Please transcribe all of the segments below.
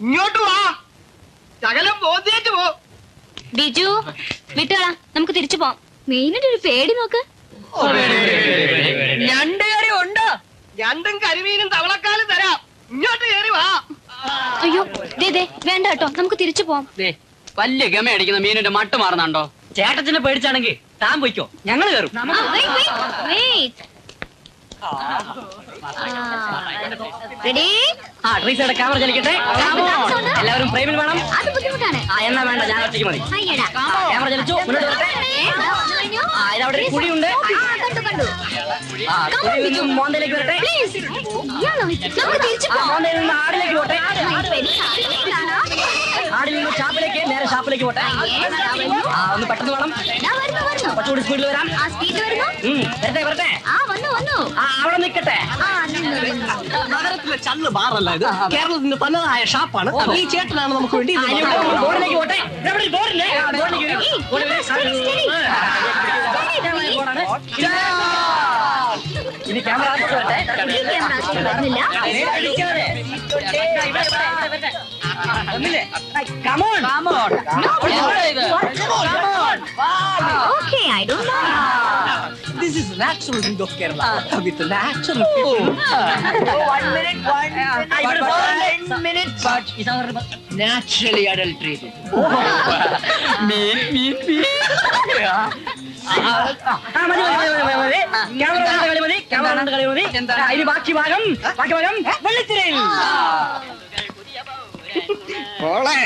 ഇങ്ങോട്ട് വാ. ശകലം ബോധ്യേറ്റ് പോ. ബിജു വിട്ടുകളാ നമുക്ക് തിരിച്ചു പോവാം. മെയിനായിട്ട് ഒരു പേടി നോക്ക്. ഞണ്ട് കറി ഉണ്ടോ. ഞണ്ടും കരിമീനും തവളക്കാലും തരാം. ഇങ്ങോട്ട് കയറി വാ. അയ്യോ ദേ ദേ വേണ്ട കേട്ടോ. നമുക്ക് തിരിച്ചു പോവാം. വലിയ ഗമ അടിക്കുന്ന മീനിന്റെ മട്ട് മാറുന്നുണ്ടോ? ചേട്ടത്തിനെ പേടിച്ചാണെങ്കിൽ താൻ പോയിക്കോ. ഞങ്ങൾ കയറും wait. ആ ട്രീസയുടെ ക്യാമറ ചലിക്കട്ടെ. Come എല്ലാവരും ഫ്രെയിമിൽ വേണം. അത് ബുദ്ധിമുട്ടാണ്. ആ എന്നാ വേണ്ട ഞാൻ ഒറ്റയ്ക്ക് മതി. അയ്യടാ. ക്യാമറ ചലിച്ചു. മുന്നോട്ട് വരട്ടെ. ആ ഇതവിടെ ഒരു കുഴിയുണ്ട്. കണ്ടു കണ്ടു. ആ കുഴിയിൽ നിന്നും മോന്തയിലേക്ക് വരട്ടെ. പ്ലീസ് ഇയാളോ നമുക്ക് തിരിച്ചു ആ മോന്തയിൽ നിന്ന് ആടിലേക്ക് പോട്ടെ. ആടിൽ നിന്ന് ചാപ്പിലേക്ക് നേരെ ഷാപ്പിലേക്ക് പോട്ടെ. ആ ഒന്ന് പെട്ടെന്ന് വേണം. കുറച്ചുകൂടി സ്പീഡിൽ വരാം. ആ സ്പീഡിൽ വരുന്നു വരട്ടെ വരട്ടെ. ആ വന്നു. അവിടെ നിൽക്കട്ടെ. നഗരത്തിലെ ചള്ള് ബാറല്ല ഇത്. കേരളത്തിന്റെ തനതായ ഷാപ്പാണ്. ഈ ചേട്ടനാണ് നമുക്ക് വേണ്ടി. ബോർഡിലേക്ക് പോട്ടെ. ബോർഡില്ലേ. ഇനി ക്യാമറ. ഒന്നില്ലേ? On. Come okay okay I don't know This is natural Ring of Kerala. With natural people. Naturally adulterated. മതി, മതി, മതി, മതി. ക്യാമറ കണ്ട കളി മതി. ക്യാമറ കണ്ട കളി മതി. ആ, ഇനി ബാക്കി ഭാഗം ബാക്കി ഭാഗം വെള്ളിത്തിരയിൽ. പോളെ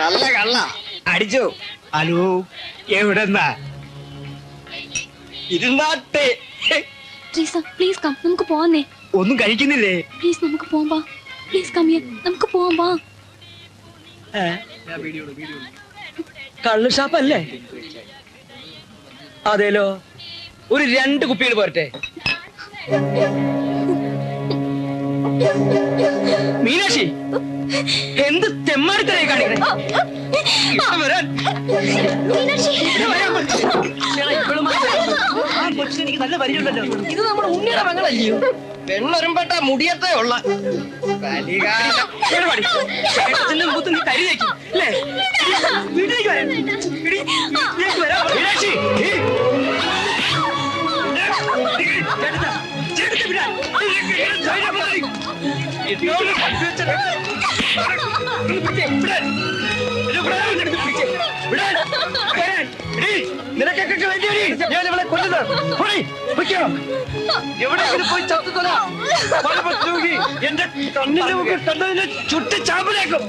നല്ല കള്ള. അടിച്ചു. ഹലോ എവിടെന്നാ? ഇരുന്നാട്ടെ. പ്ലീസ് പ്ലീസ് കം നമുക്ക് പോവാന്നേ. ഒന്നും കഴിക്കുന്നില്ലേ? പ്ലീസ് നമുക്ക് പോവാം വാ. പ്ലീസ് കം ഹിയർ നമുക്ക് പോവാം വാ. കള്ളു ഷാപ്പല്ലേ? അതേലോ. ഒരു രണ്ട് കുപ്പികൾ പോരട്ടെ. മീനാക്ഷി എന്ത് തെമ്മാടിത്തരായി കാണിക്കണേ? വരാൻ. വരാൻ പറ്റും. എടാ, ഇവളുമായി ആ കൊച്ചിനെ എനിക്ക് നല്ല പരിചയമുണ്ടല്ലോ. ഇത് നമ്മുടെ ഉണ്ണിയുടെ മകളല്ലയോ പെണ്ണൊരുമ്പെട്ട മുടിയത്തേ ഉള്ള. വീട്ടിലേക്ക് വരാം. എടി, വീട്ടിലേക്ക് ചേട്ടത്തെ. വിടാൻ. നിനക്കൊക്കെ വേണ്ടിയാടി ഞാൻ ഇവളെ കൊല്ലുന്നത്. എവിടെയെങ്കിലും പോയി ചത്തുതൊല എന്റെ കണ്ണിന്റെ മുമ്പിൽ കണ്ടതിനെ ചുട്ട് ചാമ്പലാക്കും?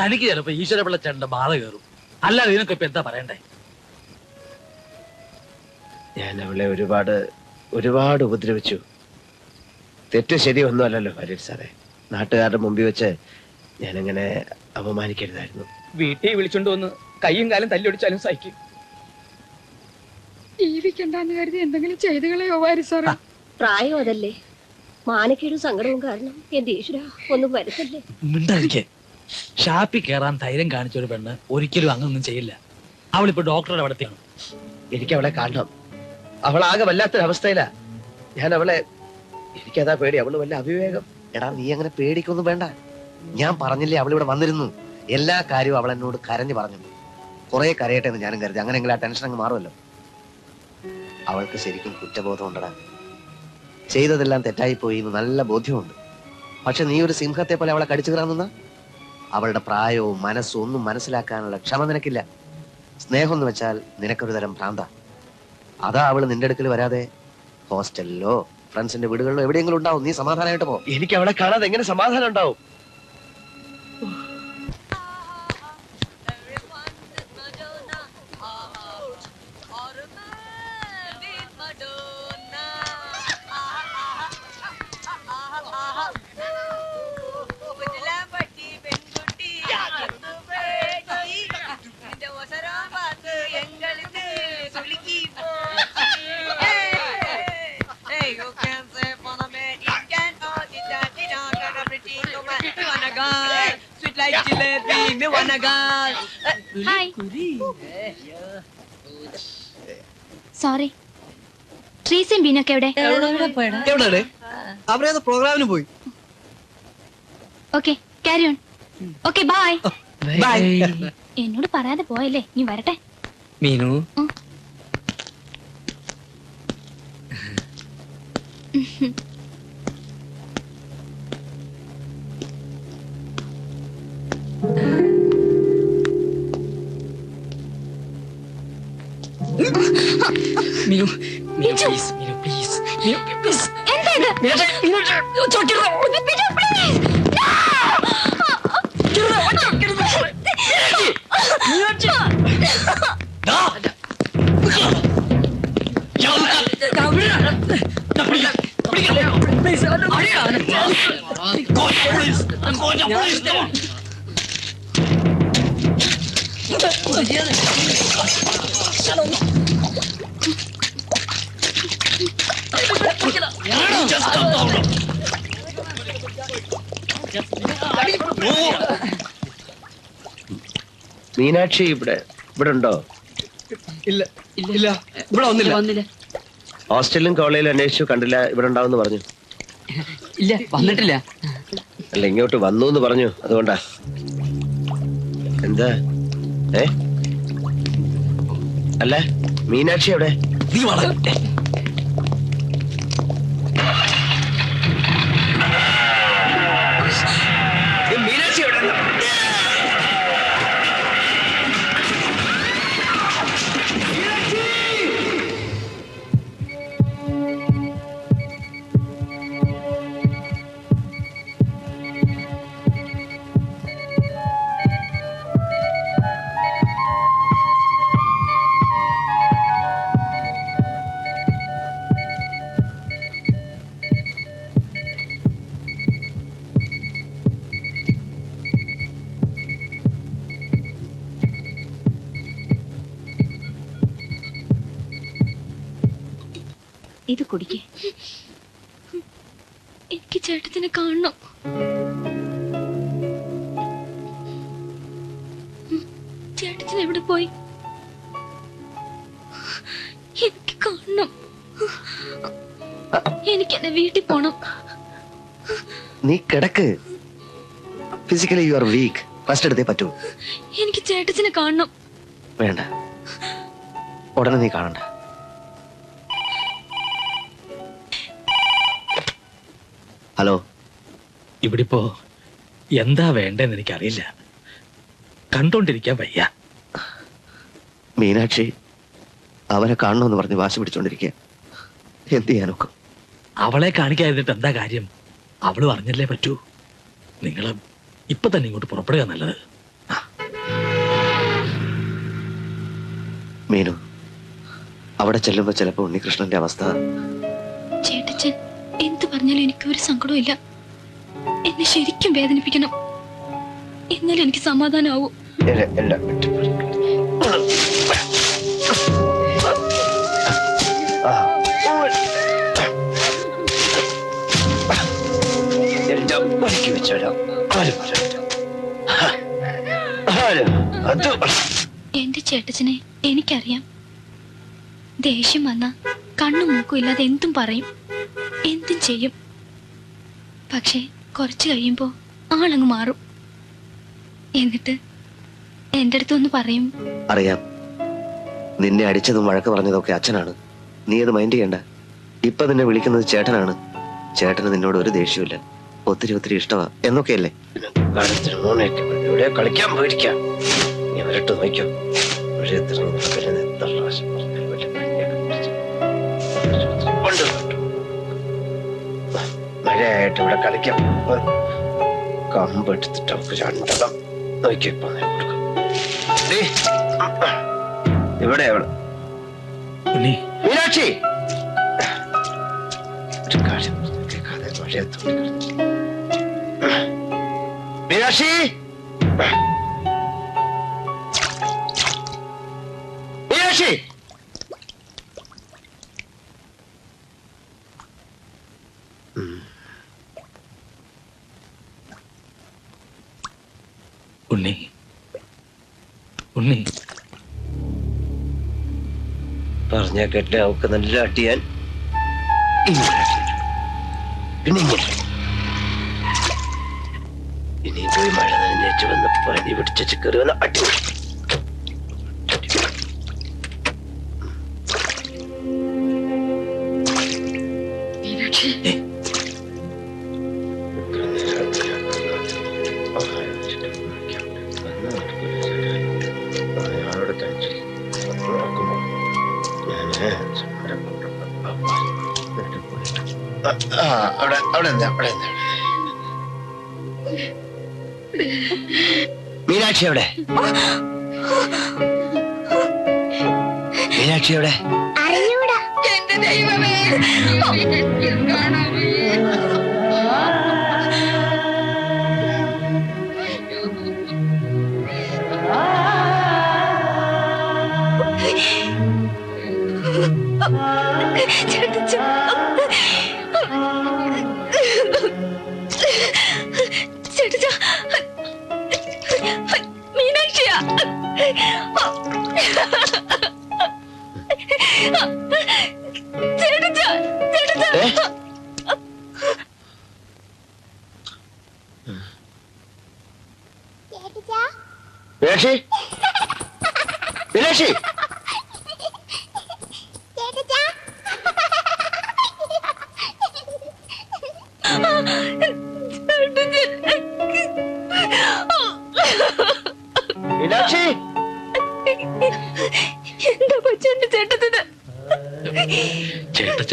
തനിക്ക് ചിലപ്പോ ഈശ്വരപിള്ള ചേട്ടന്റെ ബാധ കയറും. അല്ലാതെ ഇതിനൊക്കെ ഇപ്പൊ എന്താ പറയണ്ടേ? ഞാൻ അവളെ ഒരുപാട് ഒരുപാട് ഉപദ്രവിച്ചു. തെറ്റ് ശരിയൊന്നും അല്ലല്ലോ ഹരീർ സാറേ. നാട്ടുകാരുടെ മുമ്പിൽ വെച്ച് ഞാനിങ്ങനെ അപമാനിക്കരുതായിരുന്നു. വീട്ടിൽ വിളിച്ചോണ്ട് വന്ന് കൈയും കാലും തല്ലൊടിച്ചാലും സഹിക്കും. ജീവിക്കണ്ടെന്ന് കരുതി എന്തെങ്കിലും ചെയ്തു കളയോ വാരി സാറേ? പ്രായം അതല്ലേ. മാനക്കേടും സങ്കടവും കാരണം എന്റെ ഈശ്വര ഒന്നും വരുത്തല്ലേ. മിണ്ടായിരിക്കെ ഷാപ്പിൽ കയറാൻ ധൈര്യം കാണിച്ച ഒരു പെണ്ണ് ഒരിക്കലും അങ്ങനൊന്നും ചെയ്യില്ല. അവളിപ്പോ ഡോക്ടറുടെ അവിടത്തെയാണ് എനിക്ക് അവളെ കാണണം. അവളാകെ വല്ലാത്തൊരവസ്ഥയിലാ. ഞാൻ അവളെ എനിക്കതാ പേടി അവൾ വല്ല അവിവേകം. എടാ നീ അങ്ങനെ പേടിക്കൊന്നും വേണ്ട. ഞാൻ പറഞ്ഞില്ലേ അവൾ ഇവിടെ വന്നിരുന്നു. എല്ലാ കാര്യവും അവൾ എന്നോട് കരഞ്ഞു പറഞ്ഞു. കുറെ കരയട്ടെ എന്ന് ഞാനും കരുതി. അങ്ങനെയെങ്കിലും ആ ടെൻഷൻ അങ്ങ് മാറുമല്ലോ. അവൾക്ക് ശരിക്കും കുറ്റബോധം ഉണ്ടടാ. ചെയ്തതെല്ലാം തെറ്റായി പോയി എന്ന് നല്ല ബോധ്യമുണ്ട്. പക്ഷെ നീ ഒരു സിംഹത്തെ പോലെ അവളെ കടിച്ചു കയറാൻ അവളുടെ പ്രായവും മനസ്സും ഒന്നും മനസ്സിലാക്കാനുള്ള ക്ഷമ നിനക്കില്ല. സ്നേഹം എന്ന് വെച്ചാൽ നിനക്കൊരു തരം ഭ്രാന്ത. അതാ അവൾ നിന്റെ അടുക്കൽ വരാതെ? ഹോസ്റ്റലിലോ? ഫ്രണ്ട്സിന്റെ വീടുകളിലോ എവിടെയെങ്കിലും ഉണ്ടാവും. നീ സമാധാനമായിട്ട് പോ. എനിക്ക് അവിടെ കാണാതെ എങ്ങനെ സമാധാനം ഉണ്ടാവും? Go. ഹായ് സോറി ട്രീസും ബീനൊക്കെ എവിടെ? എവിടെയാണ്? അവരേത് പ്രോഗ്രാമിന് പോയി. Okay carry on okay bye bye എന്നോട് പറയാതെ പോയല്ലേ? നീ വരട്ടെ. മീനു. ഉം. Please Meenu please Meenu please എന്താ ഇത് മീനു ഇങ്ങോട്ട് ചോട്ടിടോ ബിജു, please. മീനാക്ഷി ഇവിടെ ഇവിടെ ഉണ്ടോ? ഇല്ല ഇല്ല. ഇവിടെ വന്നില്ല. ഹോസ്റ്റലിലും കോളേജിലും അന്വേഷിച്ചു കണ്ടില്ല ഇവിടെ ഉണ്ടാവും പറഞ്ഞു. ഇല്ല വന്നിട്ടില്ല. അല്ല ഇങ്ങോട്ട് വന്നു എന്ന് പറഞ്ഞു അതുകൊണ്ടാ. എന്താ? ഏ? അല്ല മീനാക്ഷി എവിടെ? നീ വള ഇത് കുടിക്കേ. എനിക്ക് ചേട്ടത്തിനെ കാണണം. ചേട്ടത്തിന് എവിടെ പോയി? എനിക്ക് കാണണം. എനിക്ക് എന്റെ വീട്ടിൽ പോണം. നീ കിടക്ക്. Physically you are weak first എടുത്തേ പറ്റൂ. എനിക്ക് ചേട്ടത്തിനെ കാണണം. വേണ്ട. ഉടനെ നീ കാണണ്ട. ഹലോ. ഇവിടിപ്പോ എന്താ വേണ്ടെന്ന് എനിക്കറിയില്ല. കണ്ടോണ്ടിരിക്കാൻ വയ്യ. മീനാക്ഷി അവനെ കാണണമെന്ന് പറഞ്ഞ് വാശി പിടിച്ചോണ്ടിരിക്കുക എന്ത് ചെയ്യാനൊക്കെ അവളെ കാണിക്കാതിട്ട് എന്താ കാര്യം? അവൾ പറഞ്ഞല്ലേ പറ്റൂ. നിങ്ങൾ ഇപ്പൊ തന്നെ ഇങ്ങോട്ട് പുറപ്പെടുക നല്ലത്. മീനു അവിടെ ചെല്ലുമ്പോ ചിലപ്പോ ഉണ്ണികൃഷ്ണന്റെ അവസ്ഥ എനിക്ക് ഒരു സങ്കടവും ഇല്ല. എന്നെ ശരിക്കും വേദനിപ്പിക്കണം. എന്നാലും എനിക്ക് സമാധാനാവൂ. എല്ലാം- ഒരുക്കി. ആരും പറയണ്ട. എന്റെ ചേട്ടച്ചനെ എനിക്കറിയാം. ദേഷ്യം വന്ന കണ്ണും മൂക്കും ഇല്ലാതെ എന്തും പറയും. എന്തും ചെയ്യും. പക്ഷേ കുറച്ച് കഴിയുമ്പോ ആളങ്ങ് മാറും. എന്നിട്ട് എന്റെ അടുത്തൊന്ന് പറയും. അറിയാം. നിന്നെ അടിച്ചതും വഴക്ക് പറഞ്ഞതൊക്കെ അച്ഛനാണ്. നീ അത് മൈൻഡ് ചെയ്യണ്ട. ഇപ്പൊ നിന്നെ വിളിക്കുന്നത് ചേട്ടനാണ്. ചേട്ടന് നിന്നോട് ഒരു ദേഷ്യമില്ല ഒത്തിരി ഒത്തിരി ഇഷ്ടമാ എന്നൊക്കെയല്ലേ? കളിക്കാൻ പോയിരിക്കാം. നീ മഴയായിട്ട് ഇവിടെ കളിക്കാം കമ്പെടുത്തിട്ട് അവർക്ക് രണ്ടെണ്ണം നോക്കി കൊടുക്കാം. ഇവിടെ അവൾ. മീനാക്ഷി! ഒരു കാര്യം കേൾക്കാതെ മീനാക്ഷി! മീനാക്ഷി! ഉണ്ണി. ഉണ്ണി. പറഞ്ഞ കേട്ടില്ല അവക്ക് നല്ല അട്ടിയാൻ ഇങ്ങനെ പിന്നെ ഇങ്ങനെ. ഇനി പോയി മഴ നനഞ്ഞേച്ച് വന്ന് പനി പിടിച്ചു കയറി വന്ന് അടി മീനാക്ഷി. അവിടെ എന്താ അവിടെ എന്താ മീനാക്ഷി എവിടെ? മീനാക്ഷി എവിടെ? എന്റെ ദൈവമേ. കാണാൻ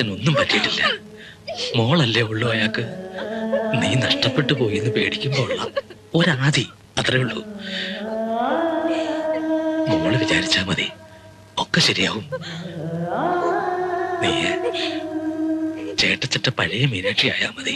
ഒന്നും പറ്റിയിട്ടില്ല. മോളല്ലേ ഉള്ളൂ അയാൾക്ക്. നീ നഷ്ടപ്പെട്ടു പോയി എന്ന് പേടിക്കുമ്പോൾ ഒരാതി അത്രേ ഉള്ളൂ. മോൾ വിചാരിച്ചാ മതി. ഒക്കെ ശരിയാവും. നീ ചേട്ടച്ചട്ട പഴയ മീനാക്ഷി ആയാ മതി.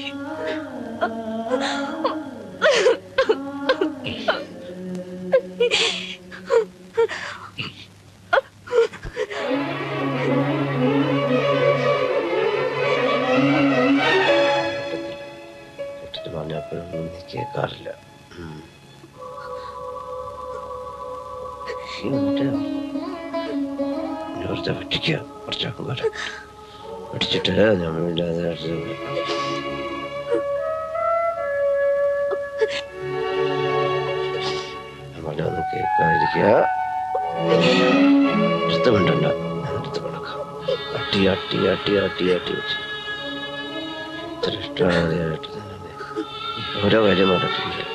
ഓരോ കാര്യം പറഞ്ഞിട്ടില്ല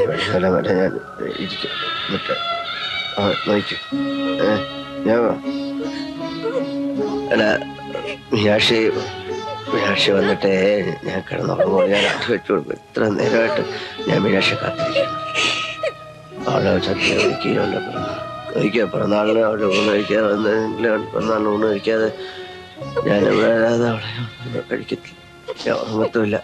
വൈകുന്നേരം വരെ ഞാൻ ആ മീനാക്ഷി വന്നിട്ടേ ഞാൻ കിടന്നുറങ്ങുമ്പോൾ ഞാൻ അത് വെച്ചു കൊടുക്കും ഇത്ര നേരമായിട്ട് ഞാൻ മീനാക്ഷി കാത്തിരിക്കുന്നു അവളെ സത്യം ഒരിക്കൽ പിറന്നാളിന് അവിടെ ഊണ് കഴിക്കാതെ വന്നെങ്കിലും പിറന്നാളിന് ഊണ് കഴിക്കാതെ ഞാൻ വരാതെ അവിടെ കഴിക്കത്തില്ല. ഉറങ്ങത്തുമില്ല